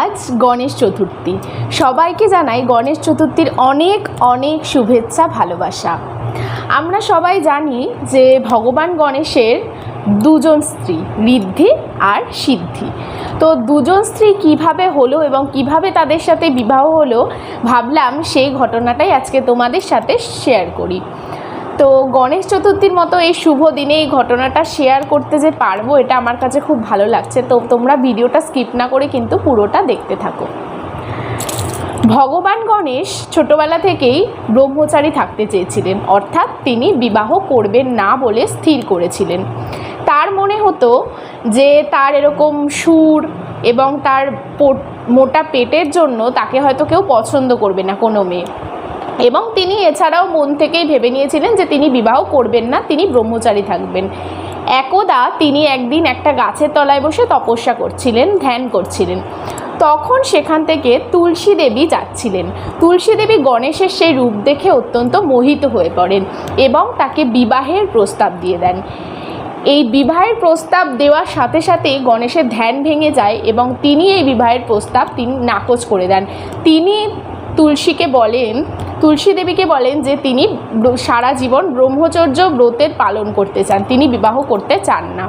আজ গণেশ চতুর্থী। সবাইকে জানাই গণেশ চতুর্থীর অনেক অনেক শুভেচ্ছা, ভালোবাসা। আমরা সবাই জানি যে ভগবান গণেশের দুজন স্ত্রী, ঋদ্ধি আর সিদ্ধি। তো দুজন স্ত্রী কীভাবে হলো এবং কীভাবে তাদের সাথে বিবাহ হলো, ভাবলাম সেই ঘটনাটাই আজকে তোমাদের সাথে শেয়ার করি। তো গণেশ চতুর্থীর মতো এই শুভ দিনে এই ঘটনাটা শেয়ার করতে যে পারব, এটা আমার কাছে খুব ভালো লাগছে। তো তোমরা ভিডিওটা স্কিপ না করে কিন্তু পুরোটা দেখতে থাকো। ভগবান গণেশ ছোটবেলা থেকেই ব্রহ্মচারী থাকতে চেয়েছিলেন, অর্থাৎ তিনি বিবাহ করবেন না বলে স্থির করেছিলেন। তার মনে হতো যে তার এরকম সুর এবং তার মোটা পেটের জন্য তাকে হয়তো কেউ পছন্দ করবে না কোনো মেয়ে। এবং তিনি এছাড়াও মন থেকেই ভেবে নিয়েছিলেন যে তিনি বিবাহ করবেন না, তিনি ব্রহ্মচারী থাকবেন। একদা তিনি একদিন একটা গাছের তলায় বসে তপস্যা করছিলেন, ধ্যান করছিলেন। তখন সেখান থেকে তুলসী দেবী যাচ্ছিলেন। তুলসী দেবী গণেশের সেই রূপ দেখে অত্যন্ত মোহিত হয়ে পড়েন এবং তাকে বিবাহের প্রস্তাব দিয়ে দেন। এই বিবাহের প্রস্তাব দেওয়ার সাথে সাথেই গণেশের ধ্যান ভেঙে যায় এবং তিনি এই বিবাহের প্রস্তাব তিনি নাকচ করে দেন। তিনি তুলসীকে বলেন তুলসী দেবীকে বলেন যে তিনি সারা জীবন ব্রহ্মচর্য ব্রতের পালন করতে চান, তিনি বিবাহ করতে চান না।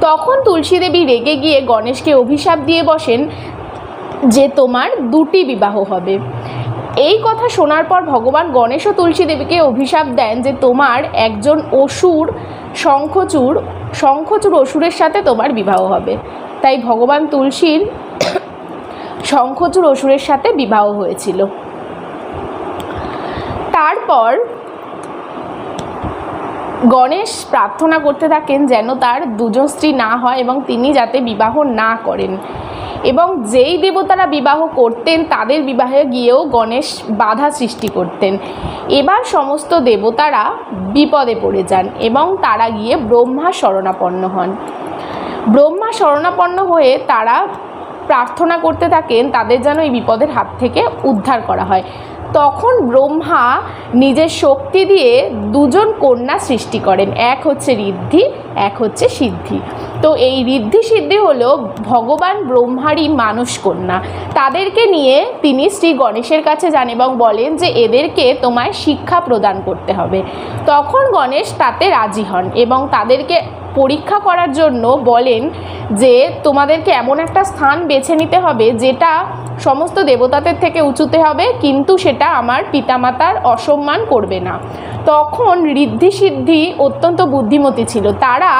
তখন তুলসী দেবী রেগে গিয়ে গণেশকে অভিশাপ দিয়ে বসেন যে তোমার দুটি বিবাহ হবে। এই কথা শোনার পর ভগবান গণেশ ও তুলসী দেবীকে অভিশাপ দেন যে তোমার একজন অসুর শঙ্খচূড় শঙ্খচূড় অসুরের সাথে তোমার বিবাহ হবে। তাই ভগবান তুলসীর শঙ্খচূড় অসুরের সাথে বিবাহ হয়েছিল। তারপর গণেশ প্রার্থনা করতে থাকেন যেন তার দুজন স্ত্রী না হয় এবং তিনি যাতে বিবাহ না করেন। এবং যেই দেবতারা বিবাহ করতেন, তাদের বিবাহে গিয়েও গণেশ বাধা সৃষ্টি করতেন। এবার সমস্ত দেবতারা বিপদে পড়ে যান এবং তারা গিয়ে ব্রহ্মা শরণাপন্ন হন। ব্রহ্মা শরণাপন্ন হয়ে তারা প্রার্থনা করতে থাকেন, তাদের যেন এই বিপদের হাত থেকে উদ্ধার করা হয়। তখন ব্রহ্মা নিজের শক্তি দিয়ে দুজন কন্যা সৃষ্টি করেন। এক হচ্ছে ঋদ্ধি, এক হচ্ছে সিদ্ধি। তো এই ঋদ্ধি সিদ্ধি হলো ভগবান ব্রহ্মারই মানুষ কন্যা। তাদেরকে নিয়ে তিনি শ্রী গণেশের কাছে যান এবং বলেন যে এদেরকে তোমায় শিক্ষা প্রদান করতে হবে। তখন গণেশ তাতে রাজি হন এবং তাদেরকে পরীক্ষা করার জন্য বলেন যে তোমাদেরকে এমন একটা স্থান বেছে নিতে হবে যেটা সমস্ত দেবতাদের থেকে উঁচুতে হবে, কিন্তু সেটা আমার পিতামাতার অসম্মান করবে না। তখন ঋদ্ধি সিদ্ধি অত্যন্ত বুদ্ধিমতী ছিল। তারা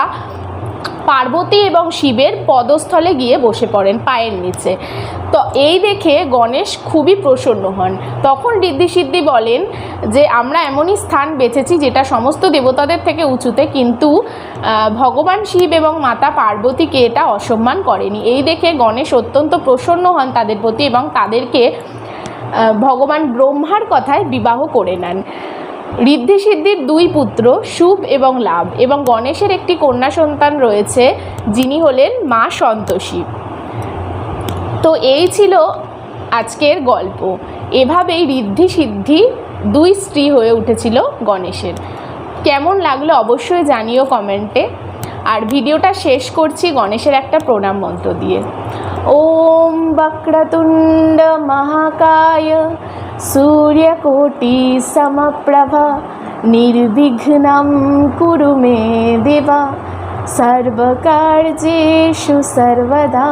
পার্বতী এবং শিবের পদস্থলে গিয়ে বসে পড়েন পায়ের নিচে। তো এই দেখে গণেশ খুবই প্রসন্ন হন। তখন ঋদ্ধি সিদ্ধি বলেন যে, আমরা এমনই স্থান বেছেছি যেটা সমস্ত দেবতাদের থেকে উঁচুতে, কিন্তু ভগবান শিব এবং মাতা পার্বতীকে এটা অসম্মান করেনি। এই দেখে গণেশ অত্যন্ত প্রসন্ন হন তাদের প্রতি এবং তাদেরকে ভগবান ব্রহ্মার কথায় বিবাহ করে নেন। ঋদ্ধি সিদ্ধির দুই পুত্র শুভ এবং লাভ এবং গণেশের একটি কন্যা সন্তান রয়েছে, যিনি হলেন মা সন্তোষী। তো এই ছিল আজকের গল্প। এভাবেই ঋদ্ধি সিদ্ধি দুই স্ত্রী হয়ে উঠেছিল গণেশের। কেমন লাগল অবশ্যই জানিও কমেন্টে। আর ভিডিওটা শেষ করছি গণেশের একটা প্রণাম মন্ত্র দিয়ে। ওম বক্রতুণ্ড মহাকায় সূর্যকোটি সমপ্রভা নির্বিঘ্নম কুরু মে দেবা। সর্বকার্যেষু সর্বদা।